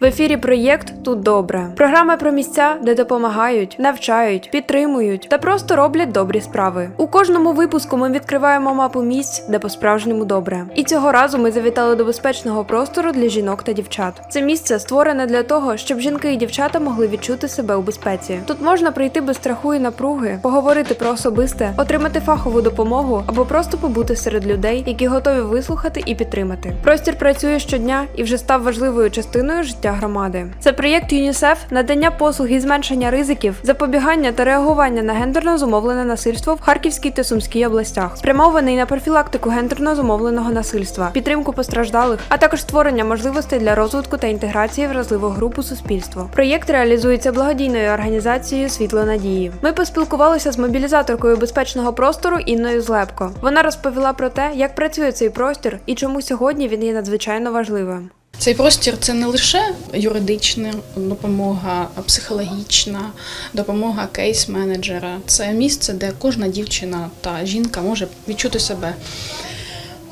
В ефірі проєкт Тут добре. Програма про місця, де допомагають, навчають, підтримують та просто роблять добрі справи. У кожному випуску ми відкриваємо мапу місць, де по-справжньому добре. І цього разу ми завітали до безпечного простору для жінок та дівчат. Це місце створене для того, щоб жінки і дівчата могли відчути себе у безпеці. Тут можна прийти без страху і напруги, поговорити про особисте, отримати фахову допомогу або просто побути серед людей, які готові вислухати і підтримати. Простір працює щодня і вже став важливою частиною життя громади. Це проєкт ЮНІСЕФ надання послуг із зменшення ризиків, запобігання та реагування на гендерно зумовлене насильство в Харківській та Сумській областях, спрямований на профілактику гендерно зумовленого насильства, підтримку постраждалих, а також створення можливостей для розвитку та інтеграції вразливих груп у суспільство. Проєкт реалізується благодійною організацією Світло надії. Ми поспілкувалися з мобілізаторкою безпечного простору Інною Злепко. Вона розповіла про те, як працює цей простір і чому сьогодні він є надзвичайно важливим. Цей простір це не лише юридична допомога, психологічна допомога кейс-менеджера. Це місце, де кожна дівчина та жінка може відчути себе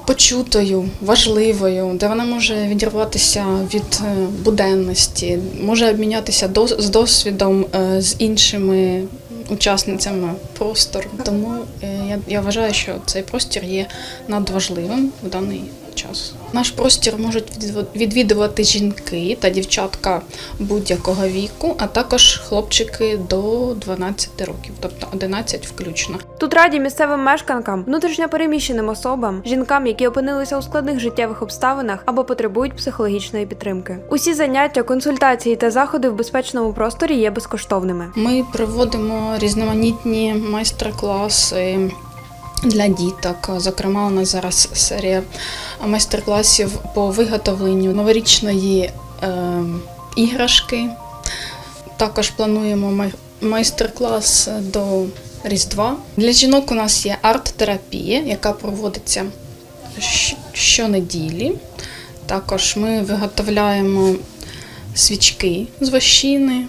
почутою, важливою, де вона може відірватися від е, буденності, може обмінятися з досвідом е, з іншими учасницями простору. Тому е, я вважаю, що цей простір є надважливим в даний час. Наш простір можуть відвід- відвідувати жінки та дівчатка будь-якого віку, а також хлопчики до 12 років, тобто 11 включно. Тут раді місцевим мешканкам, внутрішньопереміщеним особам, жінкам, які опинилися у складних життєвих обставинах або потребують психологічної підтримки. Усі заняття, консультації та заходи в безпечному просторі є безкоштовними. Ми проводимо різноманітні майстер-класи для діток. Зокрема, у нас зараз серія майстер-класів по виготовленню новорічної е, іграшки. Також плануємо майстер-клас до Різдва. Для жінок у нас є арт-терапія, яка проводиться щонеділі. Також ми виготовляємо свічки з вощини.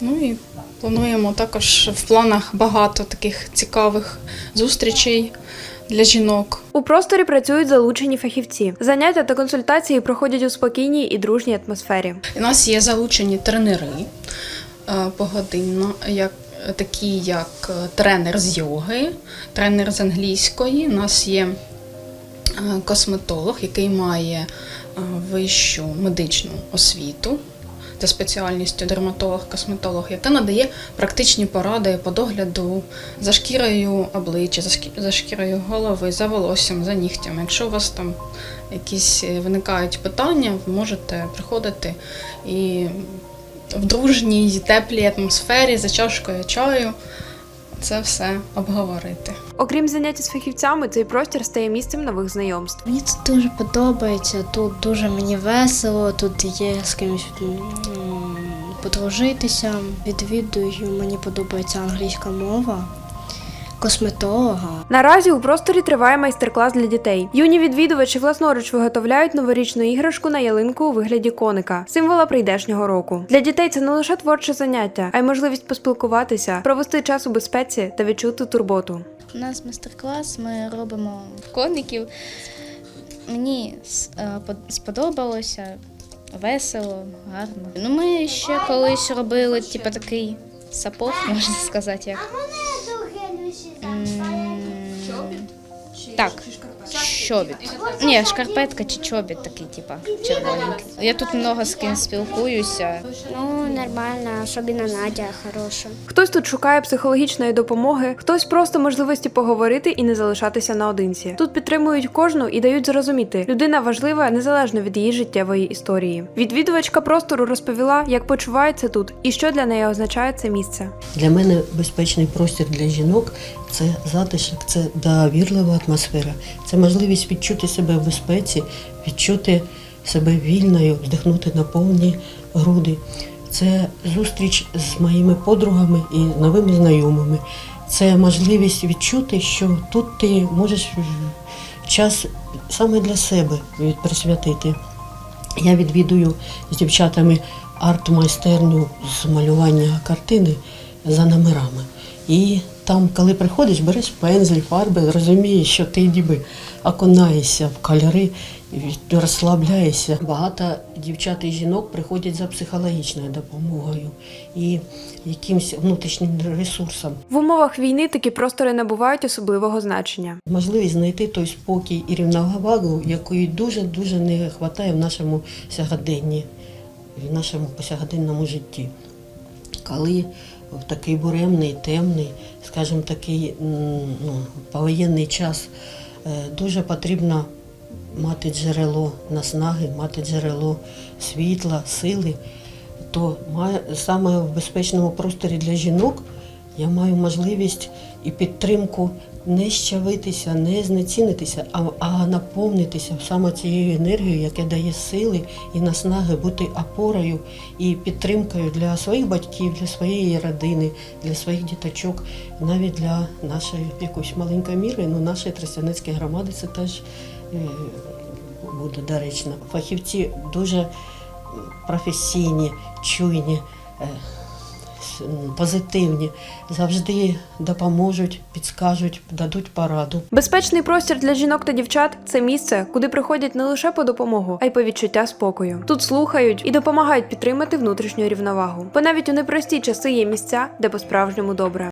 Ну і плануємо також в планах багато таких цікавих зустрічей для жінок. У просторі працюють залучені фахівці. Заняття та консультації проходять у спокійній і дружній атмосфері. У нас є залучені тренери е, погодинно, як такі як е, тренер з йоги, тренер з англійської. У нас є е, косметолог, який має вищу медичну освіту за спеціальністю дерматолог-косметолог, яка надає практичні поради по догляду за шкірою обличчя, за шкі- шкірою голови, за волоссям, за нігтями. Якщо у вас там якісь е, виникають питання, ви можете приходити і в дружній, теплій атмосфері за чашкою чаю це все обговорити. Окрім занять з фахівцями, цей простір стає місцем нових знайомств. Мені тут дуже подобається, тут дуже мені весело, тут є з кимось подружитися. Відвідую, мені подобається англійська мова, косметолога. Наразі у просторі триває майстер-клас для дітей. Юні відвідувачі власноруч виготовляють новорічну іграшку на ялинку у вигляді коника, символа прийдешнього року. Для дітей це не лише творче заняття, а й можливість поспілкуватися, провести час у безпеці та відчути турботу. У нас майстер-клас, ми робимо коників. Мені е, сподобалося, весело, гарно. Ну, ми ще колись робили, типу, такий сапог, можна сказати, як. Чобіт. Ні, шкарпетка чи чобіт такий, типа, червоненький. Я тут много з ким спілкуюся. Ну, нормально, особенно Надя хороша. Хтось тут шукає психологічної допомоги, хтось просто можливості поговорити і не залишатися наодинці. Тут підтримують кожну і дають зрозуміти, людина важлива незалежно від її життєвої історії. Відвідувачка простору розповіла, як почувається тут і що для неї означає це місце. Для мене безпечний простір для жінок це затишок, це довірлива атмосфера, це можливість відчути себе в безпеці, відчути себе вільною, вдихнути на повні груди. Це зустріч з моїми подругами і новими знайомими. Це можливість відчути, що тут ти можеш час саме для себе присвятити. Я відвідую з дівчатами арт-майстерню з малювання картини за номерами. І там, коли приходиш, береш пензлі, фарби, розумієш, що ти ніби окунаєшся в кольори від- розслабляєшся. Багато дівчат і жінок приходять за психологічною допомогою і якимось внутрішнім ресурсом. В умовах війни такі простори набувають особливого значення. Можливість знайти той спокій і рівновагу, якої дуже-дуже не вистачає в нашому сьогоденні, в нашому повсякденному житті. Коли в такий буремний, темний, скажімо, такий ну, повоєнний час. Е, дуже потрібно мати джерело наснаги, мати джерело світла, сили, то саме в безпечному просторі для жінок я маю можливість і підтримку не щавитися, не знецінитися, а, а наповнитися саме цією енергією, яка дає сили і наснаги бути опорою і підтримкою для своїх батьків, для своєї родини, для своїх діточок, навіть для нашої якоїсь маленької міри, ну нашої тростяницької громади це теж е, буде доречно. Фахівці дуже професійні, чуйні. Позитивні, завжди допоможуть, підскажуть, дадуть пораду. Безпечний простір для жінок та дівчат це місце, куди приходять не лише по допомогу, а й по відчуття спокою. Тут слухають і допомагають підтримати внутрішню рівновагу. Бо навіть у непрості часи є місця, де по-справжньому добре.